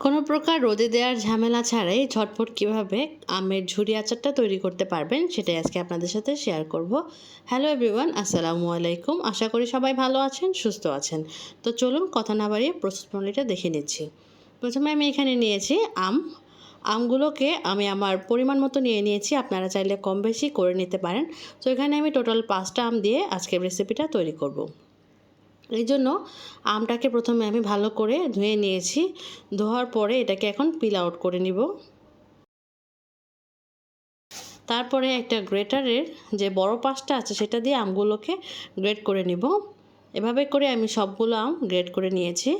কোনো প্রকার রোদে দেওয়ার ঝামেলা ছাড়াই ঝটপট কীভাবে আমের ঝুরি আচারটা তৈরি করতে পারবেন সেটাই আজকে আপনাদের সাথে শেয়ার করব। হ্যালো এভরিওয়ান আসসালামু আলাইকুম। আশা করি সবাই ভালো আছেন, সুস্থ আছেন। তো চলুন কথা না বাড়িয়ে প্রস্তুত প্রণালীটা দেখে নিচ্ছি। প্রথমে আমি এখানে নিয়েছি আম। আমগুলোকে আমি আমার পরিমাণ মতো নিয়ে নিয়েছি, আপনারা চাইলে কম বেশি করে নিতে পারেন। তো এখানে আমি টোটাল পাঁচটা আম দিয়ে আজকের রেসিপিটা তৈরি করব। এই জন্য আমটাকে প্রথমে আমি ভালো করে ধুয়ে নিয়েছি। ধোয়ার পরে এটাকে এখন পিল আউট করে নিব। তারপরে একটা গ্রেটারের যে বড় পাশটা আছে সেটা দিয়ে আমগুলোকে গ্রেট করে নিব। এভাবে করে আমি সবগুলো আম গ্রেট করে নিয়েছি।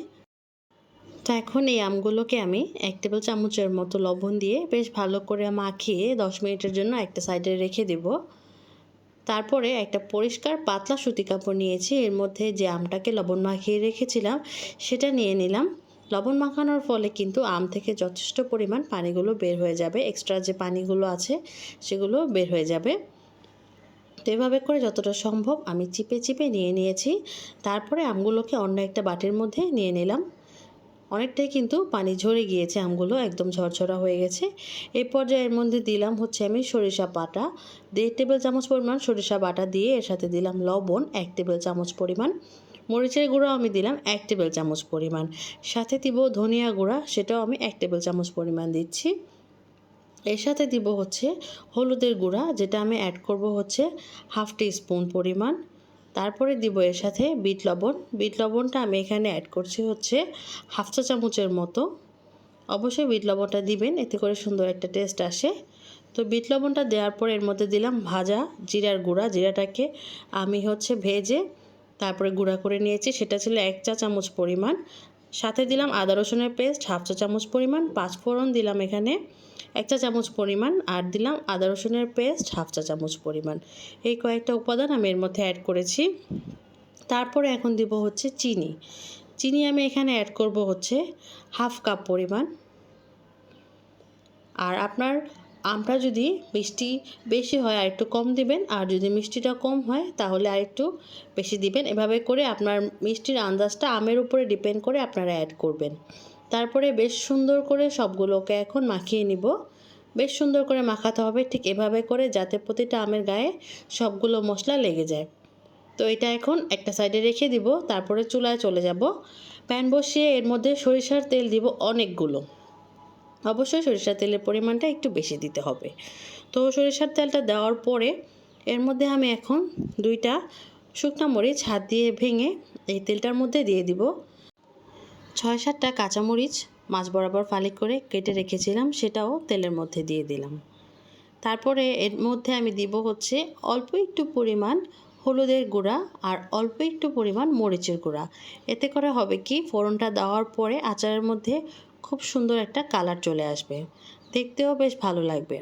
তো এখন এই আমগুলোকে আমি এক টেবিল চামচের মতো লবণ দিয়ে বেশ ভালো করে মাখিয়ে দশ মিনিটের জন্য একটা সাইডে রেখে দেবো। তারপরে একটা পরিষ্কার পাতলা সুতি কাপড় নিয়েছি। এর মধ্যে যে আমটাকে লবণ মাখিয়ে রেখেছিলাম, সেটা নিয়ে নিলাম। লবণ মাখানোর ফলে কিন্তু আম থেকে যথেষ্ট পরিমাণ পানিগুলো বের হয়ে যাবে। এক্সট্রা যে পানিগুলো আছে, সেগুলো বের হয়ে যাবে। তো এভাবে করে যতটা সম্ভব আমি চিপে চিপে নিয়ে নিয়েছি। তারপরে আমগুলোকে অন্য একটা বাটির মধ্যে নিয়ে নিলাম। অনেকটাই কিন্তু পানি ঝরে গিয়েছে, আমগুলো একদম ঝরঝরা হয়ে গেছে। এই পর্যায়ে এর মধ্যে দিলাম হচ্ছে আমি সরিষা বাটা। দেড় টেবিল চামচ পরিমাণ সরিষা বাটা দিয়ে এর সাথে দিলাম লবণ, এক টেবিল চামচ পরিমাণ। মরিচের গুঁড়ো আমি দিলাম এক টেবিল চামচ পরিমাণ। সাথে দিব ধনিয়া গুঁড়া, সেটাও আমি এক টেবিল চামচ পরিমাণ দিচ্ছি। এর সাথে দিব হচ্ছে হলুদের গুঁড়া, যেটা আমি অ্যাড করব হচ্ছে হাফ টি স্পুন পরিমাণ। তারপরে দিব এর সাথে বিট লবণ। বিট লবণটা আমি এখানে অ্যাড করছি হচ্ছে হাফ চা চামচের মতো। অবশ্যই বিট লবণটা দিবেন, এতে করে সুন্দর একটা টেস্ট আসে। তো বিট লবণটা দেওয়ার পর এর মধ্যে দিলাম ভাজা, জিরার গুঁড়া। জিরাটাকে আমি হচ্ছে ভেজে তারপরে গুঁড়া করে নিয়েছি। সেটা ছিল এক চা চামচ পরিমাণ। সাথে দিলাম আদা রসুনের পেস্ট, হাফ চা চামচ পরিমাণ, পাঁচ ফোড়ন দিলাম এখানে এক চা চামচ পরিমাণ আর দিলাম আদা রসুনের পেস্ট, হাফ চা চামচ পরিমাণ। এই কয়েকটা উপাদান আমি এর মধ্যে অ্যাড করেছি। তারপরে এখন দিব হচ্ছে চিনি। চিনি আমি এখানে অ্যাড করব হচ্ছে হাফ কাপ পরিমাণ। আর আপনার আমটা যদি মিষ্টি বেশি হয় আর একটু কম দিবেন। আর যদি মিষ্টিটা কম হয়, তাহলে আর একটু বেশি দিবেন। এভাবে করে আপনার মিষ্টির আন্দাজটা আমের উপরে ডিপেন্ড করে আপনারা অ্যাড করবেন। তারপরে বেশ সুন্দর করে সবগুলোকে এখন মাখিয়ে নিব। বেশ সুন্দর করে মাখাতে হবে। ঠিক এভাবে করে যাতে প্রতিটা আমের গায়ে সবগুলো মশলা লেগে যায়। তো এটা এখন একটা সাইডে রেখে দিব। তারপরে চুলায় চলে যাব। প্যান বসিয়ে এর মধ্যে সরিষার তেল দিব অনেকগুলো। অবশ্যই সরিষার তেলের পরিমাণটা একটু বেশি দিতে হবে। তো সরিষার তেলটা দেওয়ার পরে এর মধ্যে আমি এখন দুইটা শুকনো মরিচ হাত দিয়ে ভেঙে এই তেলটার মধ্যে দিয়ে দিব। ছয় সাতটা কাঁচামরিচ মাছ বরাবর ফালি করে কেটে রেখেছিলাম, সেটাও তেলের মধ্যে দিয়ে দিলাম। তারপরে এর মধ্যে আমি দিব হচ্ছে অল্প একটু পরিমাণ হলুদের গুঁড়া আর অল্প একটু পরিমাণ মরিচের গুঁড়া। এতে করে হবে কি, ফোড়নটা দেওয়ার পরে আচারের মধ্যে খুব সুন্দর একটা কালার চলে আসবে। দেখতেও বেশ ভালো লাগবে।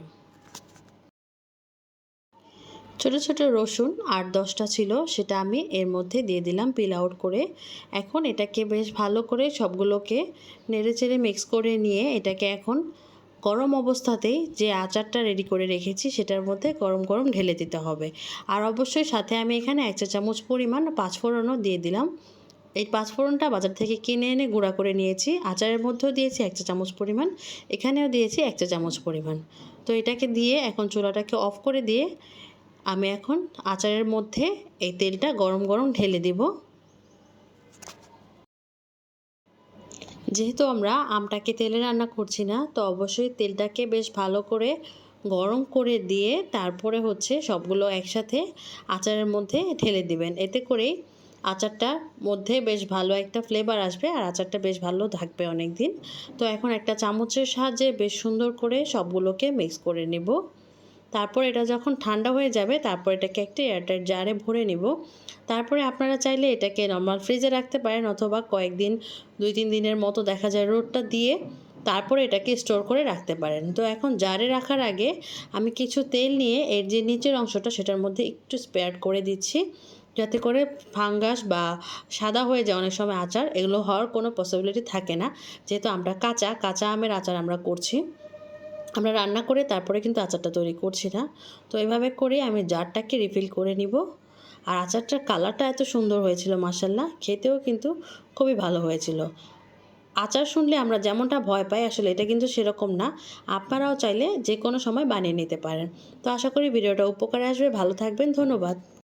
ছোট ছোট রসুন আট দশটা ছিল, সেটা আমি এর মধ্যে দিয়ে দিলাম পিল আউট করে। এখন এটাকে বেশ ভালো করে সবগুলোকে নেড়ে চেড়ে মিক্স করে নিয়ে এটাকে এখন গরম অবস্থাতেই যে আচারটা রেডি করে রেখেছি, সেটার মধ্যে গরম গরম ঢেলে দিতে হবে। আর অবশ্যই সাথে আমি এখানে এক চা চামচ পরিমাণ পাঁচফোড়নও দিয়ে দিলাম। এই পাঁচফোড়নটা বাজার থেকে কিনে এনে গুঁড়া করে নিয়েছি। আচারের মধ্যেও দিয়েছি এক চা চামচ পরিমাণ, এখানেও দিয়েছি এক চা চামচ পরিমাণ। তো এটাকে দিয়ে এখন চুলাটাকে অফ করে দিয়ে আমি এখন আচারের মধ্যে এই তেলটা গরম গরম ঢেলে দিব। যেহেতু আমরা আমটাকে তেলে রান্না করছি না, তো অবশ্যই তেলটাকে বেশ ভালো করে গরম করে দিয়ে তারপরে হচ্ছে সবগুলো একসাথে আচারের মধ্যে ঢেলে দিবেন। এতে করেই আচারটার মধ্যে বেশ ভালো একটা ফ্লেভার আসবে আর আচারটা বেশ ভালো থাকবে অনেক দিন তো এখন একটা চামচের সাহায্যে বেশ সুন্দর করে সবগুলোকে মিক্স করে নেব। তারপর এটা যখন ঠান্ডা হয়ে যাবে, তারপর এটাকে একটা এয়ারটাইট জারে ভরে নিব। তারপরে আপনারা চাইলে এটাকে নর্মাল ফ্রিজে রাখতে পারেন অথবা কয়েকদিন, দুই তিন দিনের মতো দেখা যায় রোদটা দিয়ে তারপরে এটাকে স্টোর করে রাখতে পারেন। তো এখন জারে রাখার আগে আমি কিছু তেল নিয়ে এর যে নিচের অংশটা সেটার মধ্যে একটু স্পেয়ার করে দিচ্ছি। যাতে করে ফাঙ্গাস বা সাদা হয়ে যায় অনেক সময় আচার, এগুলো হওয়ার কোনো পসিবিলিটি থাকে না। যেহেতু আমরা কাঁচা কাঁচা আমের আচার আমরা করছি। আমরা রান্না করে তারপরে কিন্তু আচারটা তৈরি করছি না। তো এভাবে করে আমি জারটাকে রিফিল করে নিব। আর আচারটার কালারটা এত সুন্দর হয়েছিল মাসাল্লাহ খেতেও কিন্তু খুবই ভালো হয়েছিল। আচার শুনলে আমরা যেমনটা ভয় পাই, আসলে এটা কিন্তু সেরকম না। আপনারাও চাইলে যে কোনো সময় বানিয়ে নিতে পারেন। তো আশা করি ভিডিওটা উপকারে আসবে। ভালো থাকবেন। ধন্যবাদ।